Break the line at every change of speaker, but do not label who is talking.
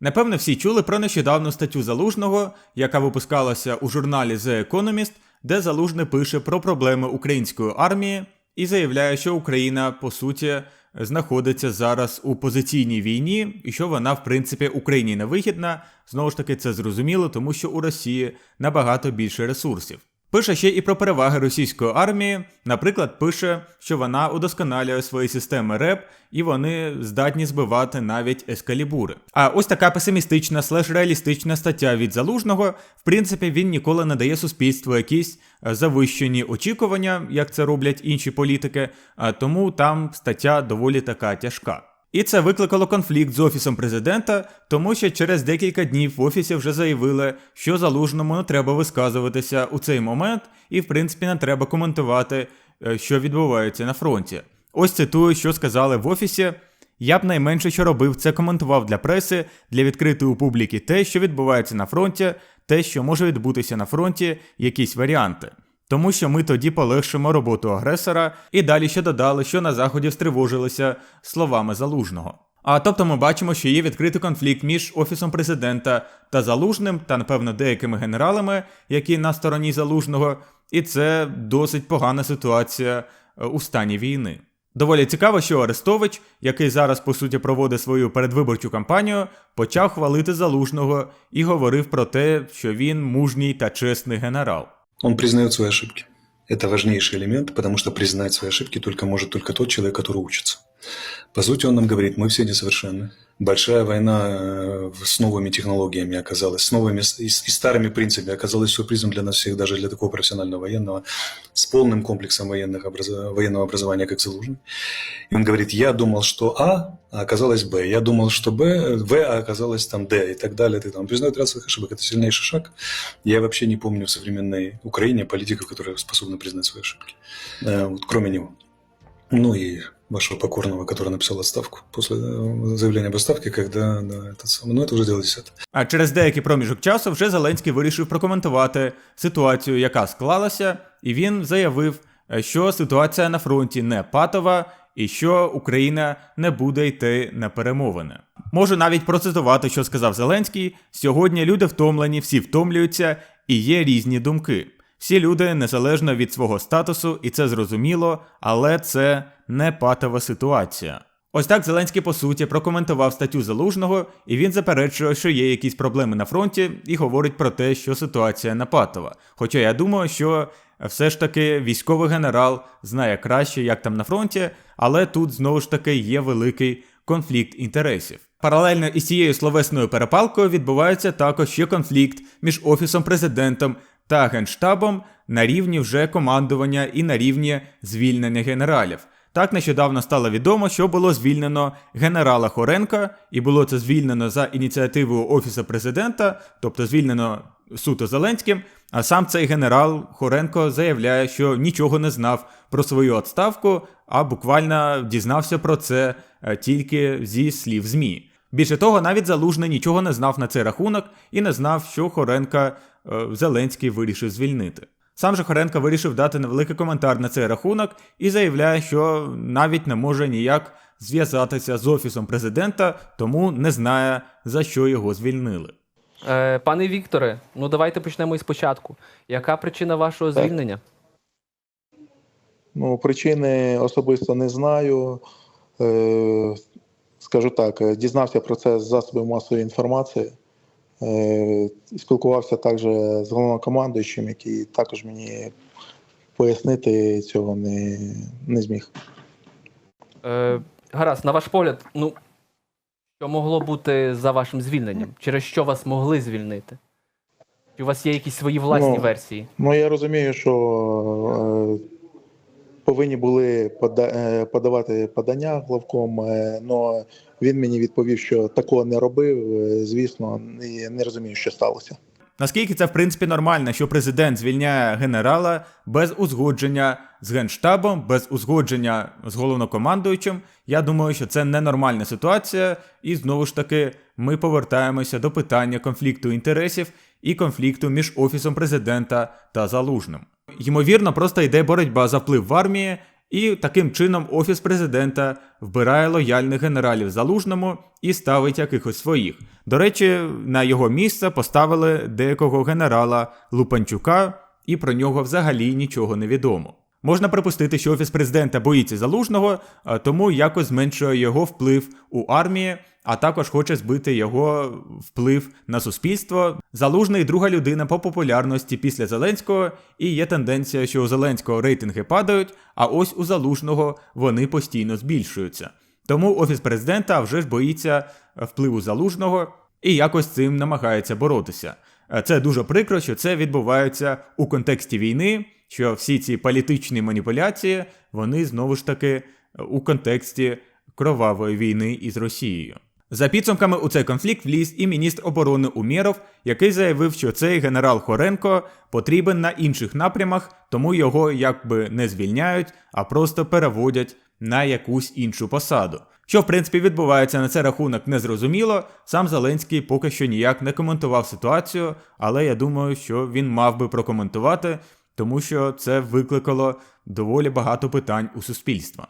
Напевне, всі чули про нещодавну статтю Залужного, яка випускалася у журналі The Economist, де Залужний пише про проблеми української армії і заявляє, що Україна по суті знаходиться зараз у позиційній війні, і що вона, в принципі, Україні не вигідна. Знову ж таки, це зрозуміло, тому що у Росії набагато більше ресурсів. Пише ще і про переваги російської армії. Наприклад, пише, що вона удосконалює свої системи РЕП і вони здатні збивати навіть ескалібури. А ось така песимістична слеш реалістична стаття від залужного. В принципі, він ніколи не дає суспільству якісь е, завищені очікування, як це роблять інші політики. Тому там стаття доволі така тяжка. І це викликало конфлікт з офісом президента, тому що через декілька днів в офісі вже заявили, що залужному не треба висказуватися у цей момент, і в принципі не треба коментувати, е, що відбувається на фронті. Ось цитую, що сказали в офісі. Я б найменше, що робив, це коментував для преси, для відкритої публіки те, що відбувається на фронті, те, що може відбутися на фронті, якісь варіанти. Тому що ми тоді полегшимо роботу агресора, і далі ще додали, що на заході стривожилися словами залужного. А тобто ми бачимо, що є відкритий конфлікт між офісом президента та залужним, та напевно деякими генералами, які на стороні залужного, і це досить погана ситуація е, у стані війни. Доволі цікаво, що Арестович, який зараз по суті проводить свою передвиборчу кампанію, почав хвалити залужного і говорив про те, що він мужній та чесний генерал.
Он признает свои ошибки. Это важнейший элемент, потому что признать свои ошибки только может только тот человек, который учится. По сути, он нам говорит, мы все несовершенны. Большая война э, с новыми технологиями оказалась, с новыми и, старыми принципами оказалась сюрпризом для нас всех, даже для такого профессионального военного, с полным комплексом военных образо- военного образования, как Залужный. И он говорит, я думал, что А, а оказалось Б. Я думал, что Б, В, а оказалось там Д и так далее. Ты там признает ряд своих ошибок. Это сильнейший шаг. Я вообще не помню в современной Украине политиков, которые способны признать свои ошибки. Э, вот, кроме него. Ну и вашего покорного, который написал отставку после э, заявления об отставке, когда да, этот самый, ну это уже дело десятое.
А через деякий проміжок часу вже Зеленський вирішив прокоментувати ситуацію, яка склалася, і він заявив, е, що ситуація на фронті не патова і що Україна не буде йти на перемовини. Можу навіть процитувати, що сказав Зеленський: сьогодні люди втомлені, всі втомлюються, і є різні думки. Всі люди незалежно від свого статусу, і це зрозуміло, але це не патова ситуація. Ось так Зеленський по суті прокоментував статтю Залужного, і він заперечує, що є якісь проблеми на фронті, і говорить про те, що ситуація напатова. Хоча я думаю, що все ж таки військовий генерал знає краще, як там на фронті, але тут знову ж таки є великий конфлікт інтересів. Паралельно із цією словесною перепалкою відбувається також ще конфлікт між офісом президентом та генштабом на рівні вже командування і на рівні звільнення генералів. Так нещодавно стало відомо, що було звільнено генерала Хоренка, і було це звільнено за ініціативою Офісу президента, тобто звільнено суто Зеленським. А сам цей генерал Хоренко заявляє, що нічого не знав про свою відставку, а буквально дізнався про це е, тільки зі слів ЗМІ. Більше того, навіть Залужний нічого не знав на цей рахунок і не знав, що Хоренка е, Зеленський вирішив звільнити. Сам же Хоренко вирішив дати невеликий коментар на цей рахунок і заявляє, що навіть не може ніяк зв'язатися з офісом президента, тому не знає за що його звільнили.
Е, пане Вікторе, ну давайте почнемо із початку. Яка причина вашого
Так.
звільнення?
Ну, причини особисто не знаю. Е, скажу так, е, дізнався про це з засобів масової інформації. Е, спілкувався також з головнокомандуючим, який також мені пояснити цього не, не зміг.
Е, гаразд, на ваш погляд, ну що могло бути за вашим звільненням? Через що вас могли звільнити? Чи у вас є якісь свої власні
Ну,
версії?
Ну, я розумію, що е, повинні були е, подавати подання главком, але він мені відповів, що такого не робив. е, Звісно, і не розумію, що сталося.
Наскільки це в принципі нормально, що президент звільняє генерала без узгодження з генштабом, без узгодження з головнокомандуючим, я думаю, що це ненормальна ситуація, і знову ж таки ми повертаємося до питання конфлікту інтересів і конфлікту між офісом президента та залужним. Ймовірно, просто йде боротьба за вплив в армії, І таким чином Офіс президента вбирає лояльних генералів залужному і ставить якихось своїх. До речі, на його місце поставили деякого генерала Лупанчука, і про нього взагалі нічого не відомо. Можна припустити, що офіс президента боїться залужного, тому якось зменшує його вплив у армії, а також хоче збити його вплив на суспільство. Залужний друга людина по популярності після Зеленського, і є тенденція, що у Зеленського рейтинги падають, а ось у залужного вони постійно збільшуються. Тому офіс президента вже ж боїться впливу залужного і якось цим намагається боротися. Це дуже прикро, що це відбувається у контексті війни, що всі ці політичні маніпуляції, вони знову ж таки у контексті кровавої війни із Росією. За підсумками у цей конфлікт вліз і міністр оборони Умєров, який заявив, що цей генерал Хоренко потрібен на інших напрямах, тому його якби не звільняють, а просто переводять на якусь іншу посаду. Що в принципі відбувається на цей рахунок, незрозуміло. Сам Зеленський поки що ніяк не коментував ситуацію, але я думаю, що він мав би прокоментувати, тому що це викликало доволі багато питань у суспільства.